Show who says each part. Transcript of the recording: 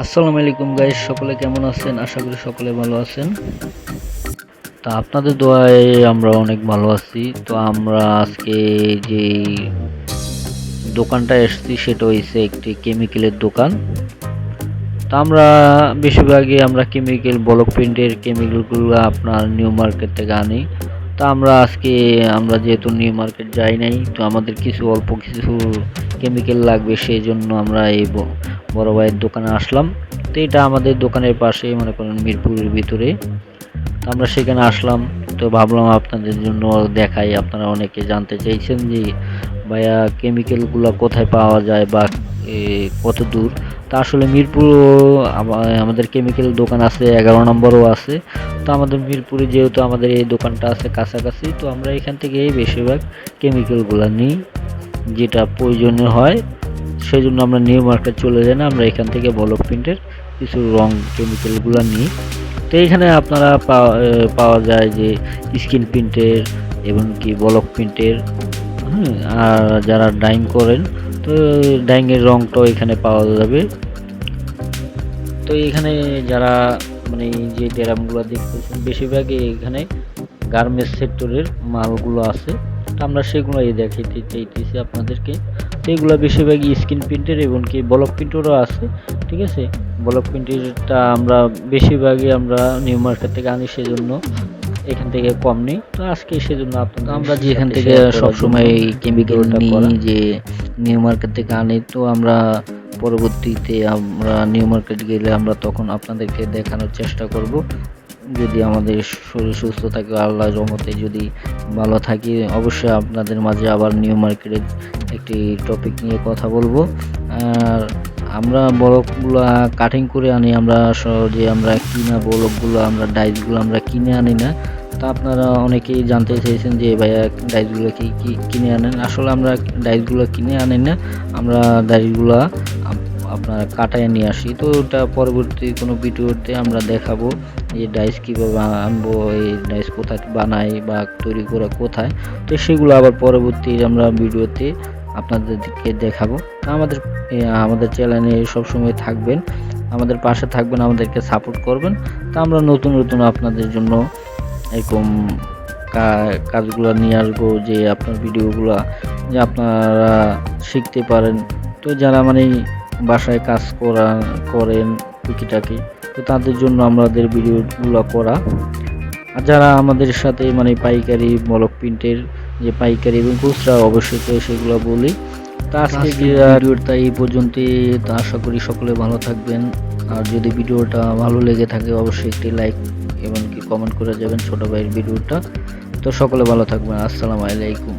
Speaker 1: আসসালামু আলাইকুম গাইস, সকলে কেমন আছেন? আশা করি সকলে ভালো আছেন। তা আপনাদের দোয়ায় আমরা অনেক ভালো আছি। তো আমরা আজকে যে দোকানটা এসেছি, সেটা হয়েছে একটি কেমিক্যালের দোকান। তা আমরা বেশিরভাগই আমরা কেমিক্যাল ব্লক প্রিন্টের কেমিক্যালগুলো আপনার নিউ মার্কেট থেকে আনি। তা আমরা আজকে, আমরা যেহেতু নিউ মার্কেট যাই নাই, তো আমাদের কিছু, অল্প কিছু কেমিক্যাল লাগবে সেই জন্য আমরা এই বড় ভাইয়ের দোকানে আসলাম। তো এটা আমাদের দোকানের পাশে, মনে করেন মিরপুরের ভিতরে। আমরা সেখানে আসলাম, তো ভাবলাম আপনাদের জন্য দেখাই। আপনারা অনেকে জানতে চাইছেন যে, ভাইয়া কেমিক্যালগুলো কোথায় পাওয়া যায় বা কত দূর? তা আসলে মিরপুর আমাদের কেমিক্যাল দোকান আছে, এগারো নম্বরও আছে। তো আমাদের মিরপুরে যেহেতু আমাদের এই দোকানটা আছে কাছাকাছি, তো আমরা এখান থেকেই বেশিরভাগ কেমিক্যালগুলো নিই। যেটা প্রয়োজনীয় হয় সেই জন্য আমরা নিউ মার্কেট চলে যাই না, আমরা এখান থেকে বলক প্রিন্টের কিছু রং কেমিক্যালগুলো নিই। তো এখানে আপনারা পাওয়া যায় যে স্কিন প্রিন্টের এবং কি বলক প্রিন্টের আর যারা ডাইং করেন, তো ডাইংয়ের রংটাও এখানে পাওয়া যাবে। তো এখানে যারা মানে যে ড্রামগুলো দেখতেছেন, বেশিরভাগই এখানে গার্মেন্টস সেক্টরের মালগুলো আছে। আমরা সেগুলোই দেখাইতে চাইতেছি আপনাদেরকে। তো এগুলো বেশিরভাগই স্ক্রিন প্রিন্টের এবং কি ব্লক প্রিন্টেরও আছে ঠিক আছে? ব্লক প্রিন্টেরটা আমরা বেশিরভাগই আমরা নিউ মার্কেট থেকে আনি সেজন্য এখান থেকে কম নেই। তো আজকে সেজন্য আপনাদের আমরা যেখান
Speaker 2: সাথে
Speaker 1: থেকে সবসময়
Speaker 2: জন্য
Speaker 1: কেমিক্যাল
Speaker 2: ভিডিওটা
Speaker 1: নিই যে নিউ মার্কেট থেকে আনি তো আমরা পরবর্তীতে আমরা নিউ মার্কেট গেলে আমরা তখন আপনাদেরকে দেখানোর চেষ্টা করব। যদি আমাদের শরীর সুস্থ থাকে, আল্লাহ রহমতে যদি ভালো থাকি, অবশ্যই আপনাদের মাঝে আবার নিউ মার্কেটের একটি টপিক নিয়ে কথা বলব। আর আমরা বরফগুলো কাটিং করে আনি, আমরা সহজে আমরা কিনা বরফগুলো আমরা ডাইসগুলো আমরা কিনে আনি না। তা আপনারা অনেকেই জানতে চাইছেন যে, ভাইয়া ডাইসগুলো কি কিনে আনেন? আসলে আমরা ডাইসগুলো কিনে আনি না, আমরা ডাইসগুলো আপনার কাটায় নিয়ে আসি। তো ওটা পরবর্তী কোনো ভিডিওতে আমরা দেখাবো যে ডাইস কীভাবে আনব, এই ডাইস কোথায় বানাই বা তৈরি করা কোথায়। তো সেগুলো আবার পরবর্তী আমরা ভিডিওতে আপনাদেরকে দেখাবো। তো আমাদের আমাদের চ্যানেলে সবসময় থাকবেন, আমাদের পাশে থাকবেন, আমাদেরকে সাপোর্ট করবেন। তা আমরা নতুন নতুন আপনাদের জন্য এরকম কাজগুলো নিয়ে আসব যে আপনার ভিডিওগুলো যে আপনারা শিখতে পারেন। তো যারা মানে বাসায় কাজ করা করেন টুকিটাকি। তো তাদের জন্য আমাদের ভিডিওগুলো করা। আর যারা আমাদের সাথে মানে পাইকারি মলক প্রিন্টের যে পাইকারি এবং খুচরা অবশ্যই তো সেগুলো বলি। তো আজকে ভিডিওটা এই পর্যন্তই। তো আশা করি সকলে ভালো থাকবেন। আর যদি ভিডিওটা ভালো লেগে থাকে অবশ্যই একটি লাইক এবং কি কমেন্ট করে যাবেন ছোট ভাইয়ের ভিডিওটা। তো সকলে ভালো থাকবেন। আসসালামু আলাইকুম।